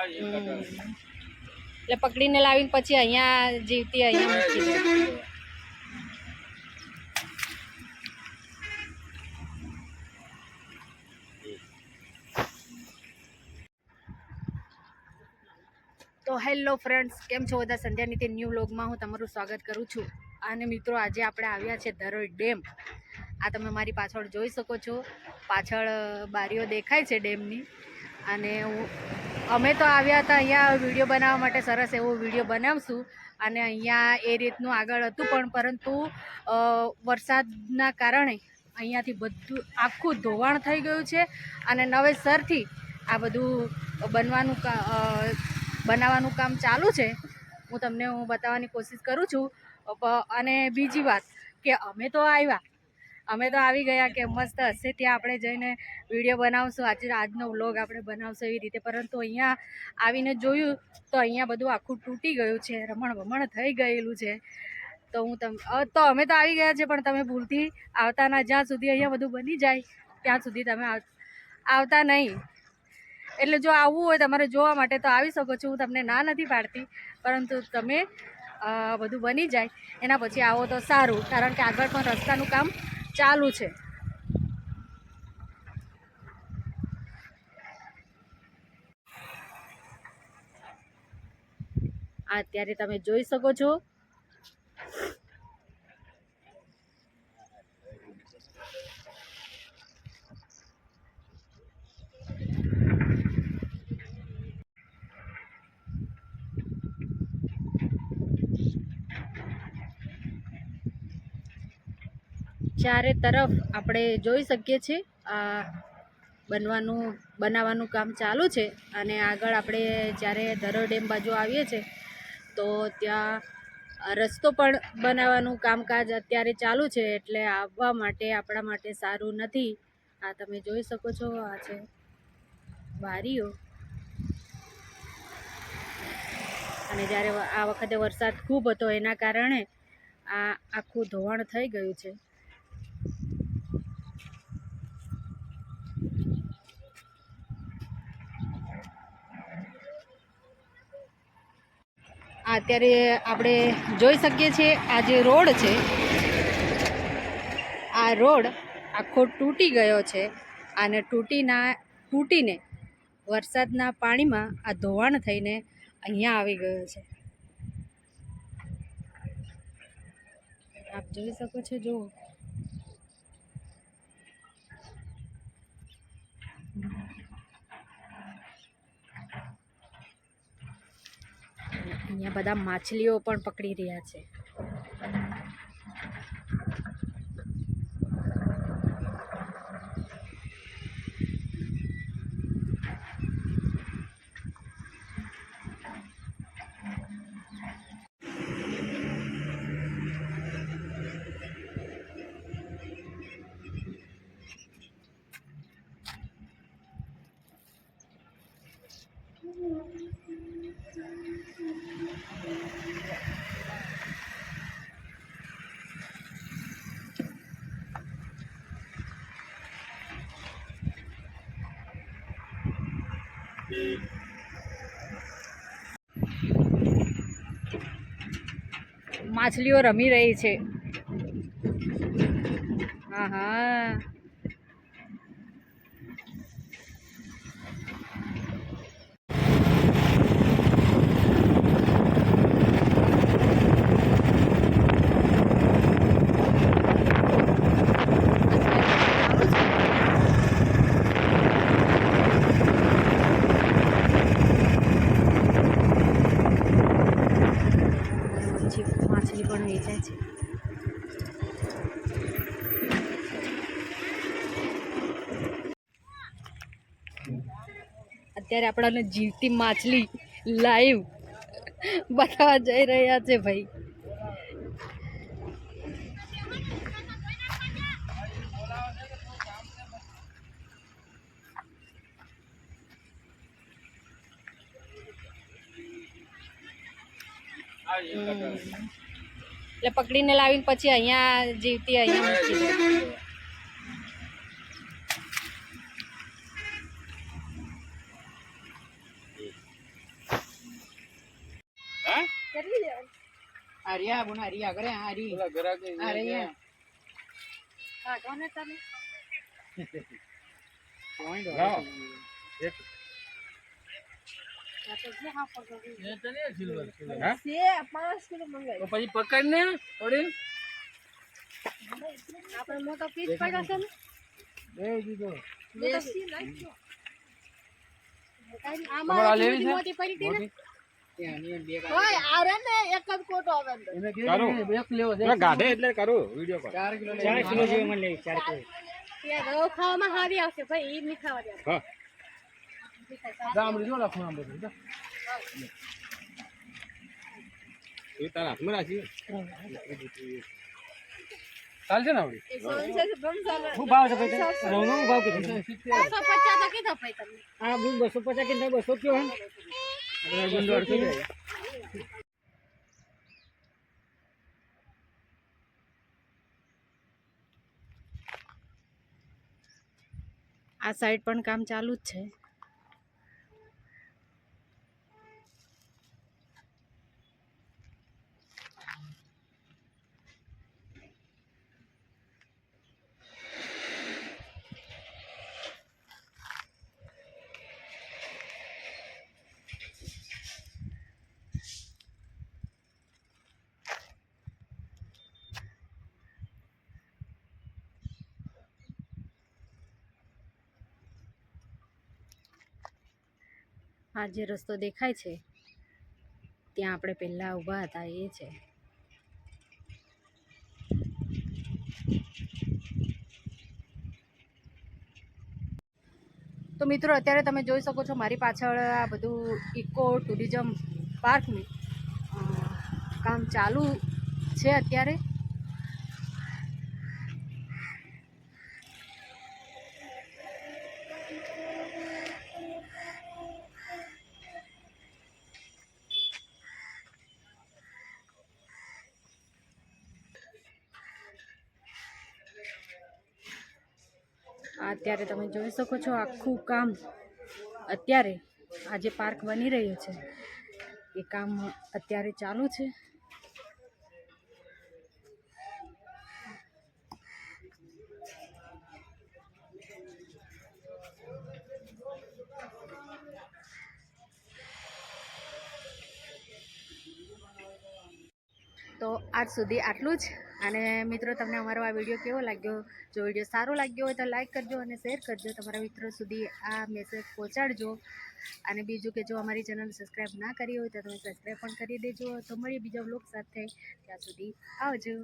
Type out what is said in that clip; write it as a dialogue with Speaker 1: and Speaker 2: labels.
Speaker 1: એટલે પકડીને લાવીને પછી અહીંયા જીવતી અહીંયા મૂકી તો હેલો ફ્રેન્ડ્સ, કેમ છો બધા? સંધ્યા નીતિ ન્યૂ વ્લોગમાં હું તમારું સ્વાગત કરું છું. અને મિત્રો, આજે આપણે આવ્યા છે ધરોઈ ડેમ. આ તમે મારી પાછળ જોઈ શકો છો. પાછળ બારીઓ દેખાય છે ડેમની. અને હું અમે તો આવ્યા હતા અહીંયા વીડિયો બનાવવા માટે સરસ એવો વીડિયો બનાવશું. અને અહીંયા એ રીતનું આગળ હતું પણ પરંતુ વરસાદના કારણે અહીંયાથી બધું આખું ધોવાણ થઈ ગયું છે. અને નવેસરથી આ બધું બનવાનું બનાવવાનું કામ ચાલુ છે. હું તમને હું બતાવવાની કોશિશ કરું છું. અને બીજી વાત કે અમે તો આવ્યા અમે તો આવી ગયા કે મસ્ત હશે ત્યાં આપણે જઈને વીડિયો બનાવશું. આજે આજનો વ્લોગ આપણે બનાવશું એવી રીતે. પરંતુ અહીંયા આવીને જોયું તો અહીંયા બધું આખું તૂટી ગયું છે. રમણ ભમણ થઈ ગયેલું છે. તો હું તમ તો અમે તો આવી ગયા છે, પણ તમે ભૂલથી આવતા ના. જ્યાં સુધી અહીંયા બધું બની જાય, ત્યાં સુધી તમે આવ- આવતા નહીં. એટલે જો આવવું હોય તમારે જોવા માટે તો આવી શકો છો. હું તમને ના નથી પાડતી. પરંતુ તમે બધું બની જાય. એના પછી આવો તો સારું. કારણ કે આગળ પણ રસ્તાનું કામ ચાલુ છે. આ અત્યારે તમે જોઈ શકો છો. ચારે તરફ આપણે જોઈ શકીએ છીએ. આ બનવાનું, બનાવવાનું કામ ચાલુ છે અને આગળ આપણે જ્યારે ધરોઈ ડેમ બાજુ આવીએ છીએ, તો ત્યાં રસ્તો પણ બનાવવાનું કામકાજ અત્યારે ચાલુ છે એટલે આવવા માટે, આપણા માટે સારું નથી. આ તમે જોઈ શકો છો, આ છે વારીઓ અને જ્યારે આ વખતે વરસાદ ખૂબ હતો, એના કારણે આ આખું ધોવાણ થઈ ગયું છે. અત્યારે આપણે જોઈ શકીએ છીએ આ જે રોડ છે, આ રોડ આખો તૂટી ગયો છે અને તૂટીના, તૂટીને વરસાદના પાણીમાં આ ધોવાણ થઈને અહીંયા આવી ગયો છે. આપ જોઈ શકો છો, જુઓ. અહીંયા બધા માછલીઓ પણ પકડી રહ્યા છે. માછલીઓ રમી રહી છે. હા હા પછી માછલી પણ વેચે છે અત્યારે આપણાને જીવતી માછલી લાઈવ બતાવવા જઈ રહ્યા છે ભાઈ હમ. એટલે પકડીને લાવીને પછી અહીંયા જીવતી અહીંયા મૂકી દે
Speaker 2: હરિયા બોના હરિયા
Speaker 3: ઘરે હરી
Speaker 2: હરિયા
Speaker 1: હા કોને તમે
Speaker 2: પોઈન્ટ
Speaker 3: એક પછી પકડ ને થોડી
Speaker 1: આપણે મોટો પીસ પડ્યો છે ને
Speaker 2: બે દીધો
Speaker 3: ગાઢે એટલે કરું વીડિયો કોલ
Speaker 2: ચાર કિલો
Speaker 4: ચાર કિલો જેવી મને લેવી ચાર કિલો
Speaker 1: ખાવામાં હારી આવશે ભાઈ ખાવા દેવાનું.
Speaker 3: હા
Speaker 2: ગામડી જો આમ બધું
Speaker 3: રાખી ચાલશે ને આવડી
Speaker 4: ભાઈ કીધો
Speaker 1: બસો પચાસ કીધો
Speaker 4: બસો પચાસ કે નહીં બસો કયો
Speaker 1: આ સાઈડ પણ કામ ચાલુ જ છે. આ જે રસ્તો દેખાય છે, ત્યાં આપણે પહેલાં ઊભા હતા, એ છે. તો મિત્રો, અત્યારે તમે જોઈ શકો છો મારી પાછળ આ બધું ઇકો ટુરિઝમ પાર્કનું કામ ચાલુ છે અત્યારે. અત્યારે તમે જોઈ શકો છો આખું કામ અત્યારે આ જે પાર્ક બની રહ્યો છે, એ કામ અત્યારે ચાલુ છે. તો આજ સુધી આટલું જ. અને મિત્રો, તમને અમારો આ વીડિયો કેવો લાગ્યો? જો વીડિયો સારો લાગ્યો હોય તો લાઈક કરજો અને શેર કરજો. તમારા મિત્રો સુધી આ મેસેજ પહોંચાડજો. અને બીજું કે જો અમારી ચેનલ સબસ્ક્રાઈબ ના કરી હોય તો તમે સબસ્ક્રાઈબ પણ કરી દેજો. તો મળીએ બીજા બ્લોગ સાથે. ત્યાં સુધી આવજો.